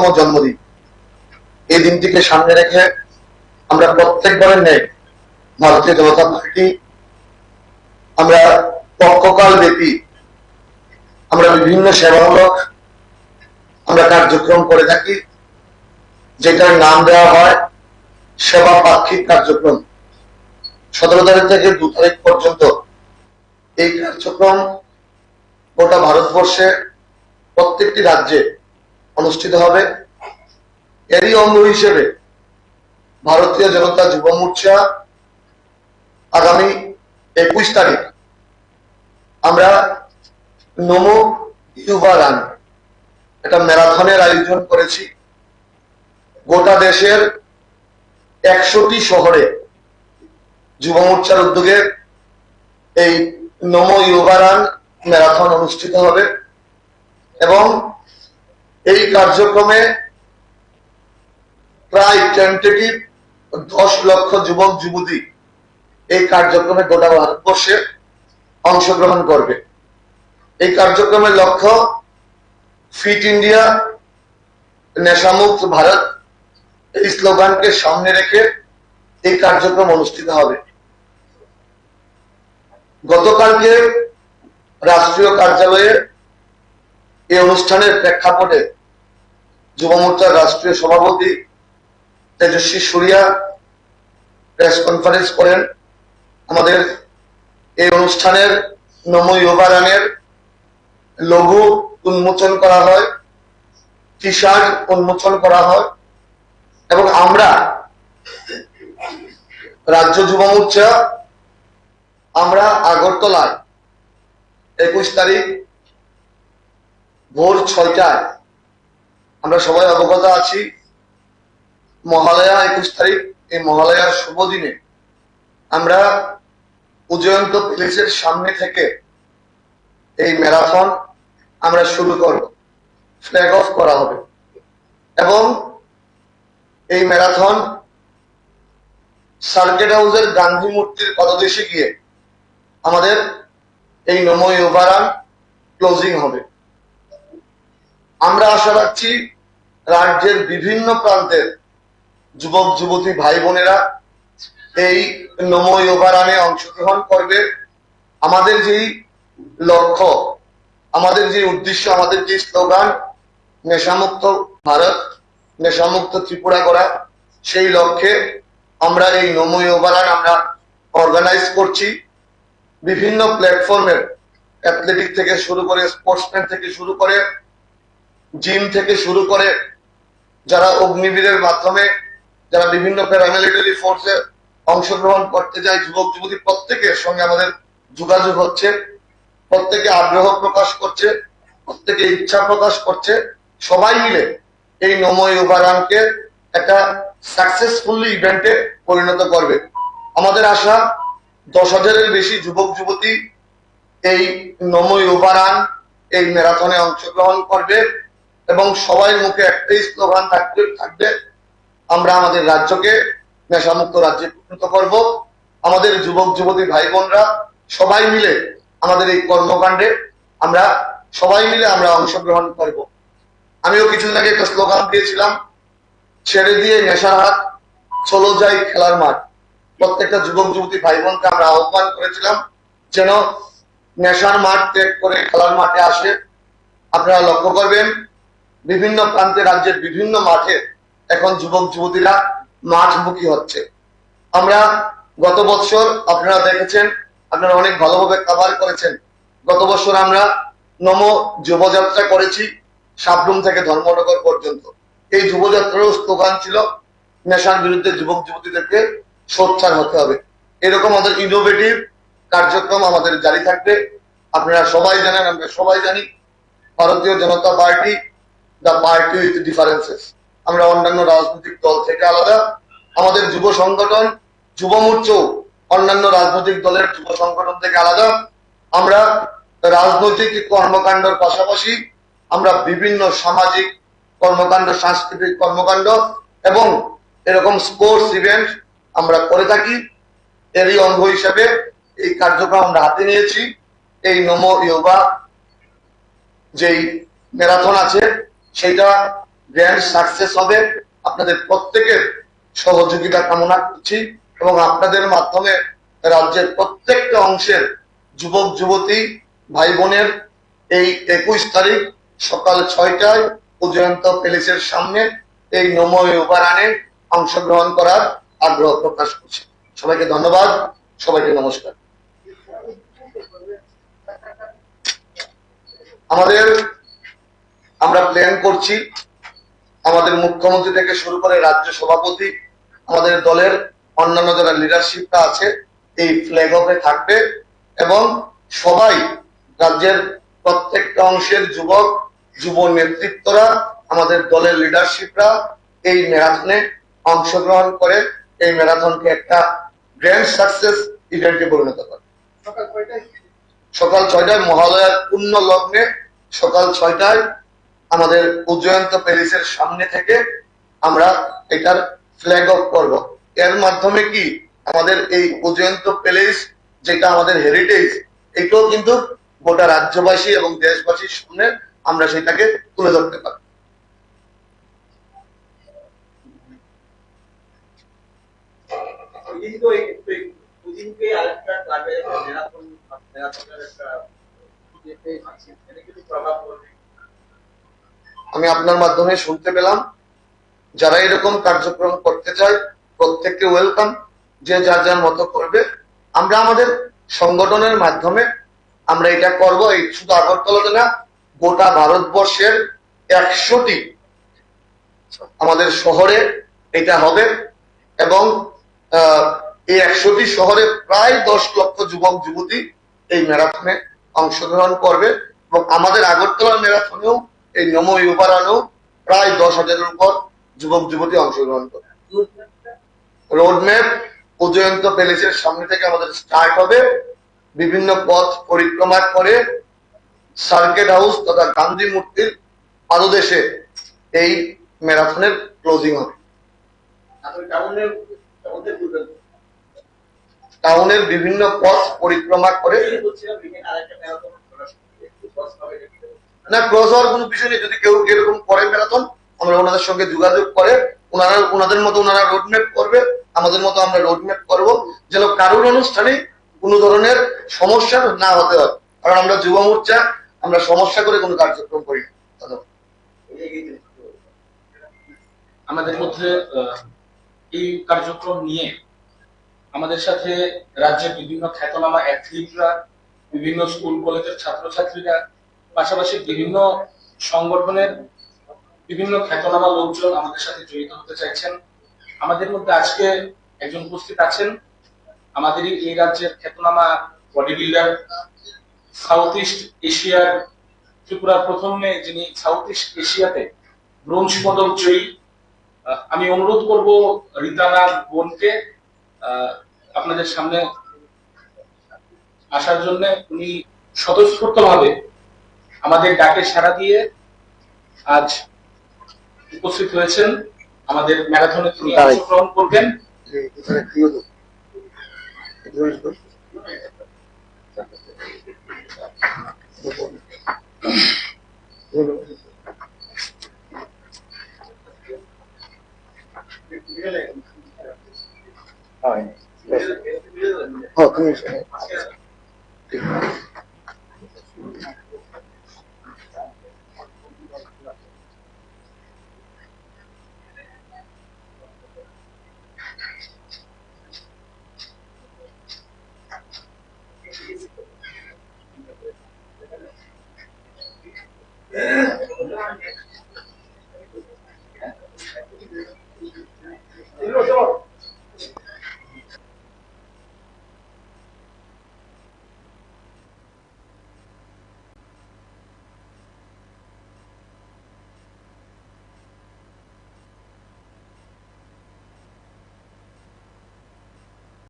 পঁচাত্তরতম জন্মদিন। এই দিনটিকে সামনে রেখে আমরা প্রত্যেকবারের নেই ভারতীয় জনতা পার্টি, আমরা পক্ষকাল ব্যাপী আমরা বিভিন্ন সেবামূলক আমরা কার্যক্রম করে থাকি, যেটার নাম দেওয়া হয় সেবা পাক্ষিক কার্যক্রম। সতেরো তারিখ থেকে দু তারিখ পর্যন্ত এই কার্যক্রম গোটা ভারতবর্ষে প্রত্যেকটি রাজ্যে অনুষ্ঠিত হবে। এরই অঙ্গ হিসেবে ভারতীয় জনতা যুব মোর্চা আগামী একুশ তারিখ আমরা নমো ইউবা রান, একটা ম্যারাথনের আয়োজন করেছি। গোটা দেশের একশোটি শহরে যুব মোর্চার উদ্যোগে এই নমো ইউবা রান ম্যারাথন অনুষ্ঠিত হবে এবং এই কার্যক্রমে প্রায় টেন্টেটিভ দশ লক্ষ যুবক, যুবতী এই কার্যক্রমে গোটা ভারতবর্ষে অংশগ্রহণ করবে। এই কার্যক্রমের লক্ষ্য ফিট ইন্ডিয়া নেশামুক্ত ভারত এই স্লোগানকে সামনে রেখে এই কার্যক্রম অনুষ্ঠিত হবে। গতকালকে রাষ্ট্রীয় কার্যালয়ে এই অনুষ্ঠানের প্রেক্ষাপটে যুব মোর্চার রাষ্ট্রীয় সভাপতি তেজস্বী সুরিয়া প্রেস কনফারেন্স করেন। আমাদের এই অনুষ্ঠানের নমো ইয়োগারানের লঘু উন্মোচন করা হয় টি শার্ট উন্মোচন করা হয় এবং আমরা রাজ্য যুব মোর্চা, আমরা আগরতলায় একুশ তারিখ ভোর ছয়টায় আমরা সবাই অবগত আছি। মহালয়া একুশ তারিখ, এই মহালয়ার শুভ দিনে আমরা উজয়ন্ত প্যালেসের সামনে থেকে এই ম্যারাথন আমরা শুরু করব। ফ্ল্যাগ অফ করা হবে। এবং এই ম্যারাথন সার্কেট হাউসের গান্ধী মূর্তির পদদেশে গিয়ে আমাদের এই নমো ইউবারান ক্লোজিং হবে। আমরা আশা রাখছি রাজ্যের বিভিন্ন প্রান্তের যুবক, যুবতী, ভাই বোনেরা এই নমো ইয়োগারানে অংশগ্রহণ করবে। আমাদের যেই লক্ষ্য, আমাদের যে উদ্দেশ্য, আমাদের যে স্লোগান, নেশামুক্ত ভারত, নেশামুক্ত ত্রিপুরা করা সেই লক্ষ্যে আমরা এই নমো ইয়োগারান আমরা অর্গানাইজ করছি। বিভিন্ন প্ল্যাটফর্মের অ্যাথলেটিক থেকে শুরু করে স্পোর্টসম্যান থেকে শুরু করে জিম থেকে শুরু করে যারা অগ্নিবীরের মাধ্যমে, যারা বিভিন্ন প্যারামিলিটারি ফোর্সে অংশগ্রহণ করতে যায়, যুবক, যুবতী, প্রত্যেকের সঙ্গে আমাদের যোগাযোগ হচ্ছে, প্রত্যেকে আগ্রহ প্রকাশ করছে, প্রত্যেকে ইচ্ছা প্রকাশ করছে। সবাই মিলে এই নময় উপাদানকে একটা সাকসেসফুলি ইভেন্টে পরিণত করবে। আমাদের আশা, দশ হাজারের বেশি যুবক, যুবতী এই নময় উপাদান এই ম্যারাথনে অংশগ্রহণ করবে। এবং সবাই মুখে একটাই স্লোগান থাকবে থাকবে, আমরা আমাদের রাজ্যকে নেশামুক্ত রাজ্যে পরিণত করব। আমাদের যুবক, যুবতী ভাই বোনরা সবাই মিলে আমাদের এই কর্মকাণ্ডে আমরা সবাই মিলে আমরা অংশগ্রহণ করব। আমিও কিছুদিন আগে একটা স্লোগান দিয়েছিলাম, ছেড়ে দিয়ে নেশার হাত, চলো যাই খেলার মাঠ। প্রত্যেকটা যুবক, যুবতী ভাই বোনকে আমরা আহ্বান করেছিলাম যেন নেশার মাঠ ত্যাগ করে খেলার মাঠে আসে। আপনারা লক্ষ্য করবেন বিভিন্ন প্রান্তে রাজ্যের বিভিন্ন মাঠে এখন যুবক যুবতীরা মাঠমুখী হচ্ছে। আমরা গত বছর আপনারা দেখেছেন, আপনারা অনেক ভালোভাবে কাভার করেছেন। গত বছর আমরা নম যুবযাত্রা করেছি সাবরুম থেকে ধর্মনগর পর্যন্ত। এই যুবযাত্রারও স্লোগান ছিল, নেশার বিরুদ্ধে যুবক যুবতীদেরকে সোচ্চার হতে হবে। এরকম আমাদের ইনোভেটিভ কার্যক্রম আমাদের জারি থাকবে। আপনারা সবাই জানেন, আমরা সবাই জানি, Bharatiya Janata Party the party with differences আমরা অন্যান্য রাজনৈতিক দল থেকে আলাদা। আমাদের যুব সংগঠন, যুব মোর্চাও অন্যান্য রাজনৈতিক দলের যুব সংগঠন থেকে আলাদা। আমরা রাজনৈতিক কর্মকাণ্ডের পাশাপাশি আমরা বিভিন্ন সামাজিক কর্মকাণ্ড, সাংস্কৃতিক কর্মকাণ্ড এবং এরকম স্পোর্টস ইভেন্ট আমরা করে থাকি। এরই অঙ্গ হিসেবে এই কার্যক্রম আমরা হাতে নিয়েছি। এই নমো ইয়োগা যেই ম্যারাথন আছে সেটা গ্র্যান্ড সাকসেস হবে। আপনাদের প্রত্যেকের সহযোগিতা কামনা করছি এবং আপনাদের মাধ্যমে রাজ্যের প্রত্যেকটা অংশের যুবক, যুবতী ভাই বোনের এই একুশ তারিখ সকাল ছয়টায় উজয়ন্ত প্যালেসের সামনে এই নময় উপারানে অংশগ্রহণ করার আগ্রহ প্রকাশ করছি। সবাইকে ধন্যবাদ। সবাইকে নমস্কার। আমাদের প্ল্যান করছি। আমাদের মুখ্যমন্ত্রী থেকে শুরু করে রাজ্য সভাপতি, আমাদের দলের অন্যান্য যারা লিডারশিপটা আছে, এই ফ্ল্যাগ অফে থাকবে এবং সবাই, রাজ্যের প্রত্যেকটা অংশের যুবক, যুব নেতৃত্বরা, আমাদের দলের লিডারশিপরা এই ম্যারাথনে অংশগ্রহণ করে, এই ম্যারাথনকে একটা গ্র্যান্ড সাকসেস ইভেন্টে পরিণত করে। সকাল ছয়টায় মহালয়ার পূর্ণ লগ্নে সকাল ছয়টায় আমাদের উজ্জয়ন্ত প্যারিসের সামনে থেকে আমরা এটার ফ্ল্যাগ অফ করব। এর মাধ্যমে কি আমাদের এই উজ্জয়ন্ত প্যালেস যেটা আমাদের হেরিটেজ এটাও কিন্তু গোটা রাজ্যবাসী এবং দেশবাসীর সামনে আমরা সেটাকে তুলে ধরতে পারি প্রভাব পড়বে। আমি আপনার মাধ্যমে শুনতে পেলাম। যারা এরকম কার্যক্রম করতে চায়, প্রত্যেককে ওয়েলকাম যে যার যার মতো করবে। আমরা আমাদের সংগঠনের মাধ্যমে আমরা এটা করব। এই শুধু আগরতলাতে না, গোটা ভারতবর্ষের একশোটি আমাদের শহরে এটা হবে এবং এই একশোটি শহরে প্রায় দশ লক্ষ যুবক, যুবতী এই ম্যারাথনে অংশগ্রহণ করবে এবং আমাদের আগরতলার ম্যারাথনেও এই নমো ইউবারানেও প্রায় দশ হাজারের উপর যুবক যুবতী অংশগ্রহণ করবে রোডম্যাপ উজয়ন্ত প্যালেসের সামনে থেকে আমাদের স্টার্ট হবে। বিভিন্ন পথ পরিক্রমা করে সার্কেট হাউস তথা গান্ধী মূর্তির পাদদেশে এই ম্যারাথনের ক্লোজিং হবে। টাউনের বিভিন্ন পথ পরিক্রমা করে না ক্রস হওয়ার কোনো বিষয় নেই। যদি কেউ এরকম করে ম্যারাথন আমরা ওনাদের সঙ্গে যোগাযোগ করে, ওনারা, ওনাদের মতো ওনারা রোডম্যাপ করবে, আমাদের মতো আমরা রোডম্যাপ করব, যেন কারোর অনুষ্ঠানে কোনো ধরনের সমস্যা না হতে হয়। কারণ আমরা যুব মোর্চা, আমরা সমস্যা করে কোনো কার্যক্রম করি। আমাদের মধ্যে এই কার্যক্রম নিয়ে আমাদের সাথে রাজ্যের বিভিন্ন খ্যাতনামা অ্যাথলিটরা বিভিন্ন স্কুল কলেজের ছাত্রছাত্রীরা পাশাপাশি বিভিন্ন সংগঠনের বিভিন্ন খ্যাতনামা লোকজন আমাদের সাথে জড়িত হতে চাইছেন। আমাদের মধ্যে আজকে একজন উপস্থিত আছেন। আমাদের এই রাজ্যের খ্যাতনামা বডি বিল্ডার সাউথ ইস্ট এশিয়ার ত্রিপুরার প্রথম মেয়ে, যিনি সাউথ ইস্ট এশিয়াতে ব্রোঞ্জ পদক জয়ী। আমি অনুরোধ করব রীতানা বোনকে আপনাদের সামনে আসার জন্য। উনি স্বতঃস্ফূর্ত ভাবে আমাদের ডাকে সাড়া দিয়ে আজ উপস্থিত হয়েছেন আমাদের ম্যারাথনে তিনি অংশগ্রহণ করবেন। এখানে প্রিয় লোক। হ্যাঁ, তুমি এগুলো সব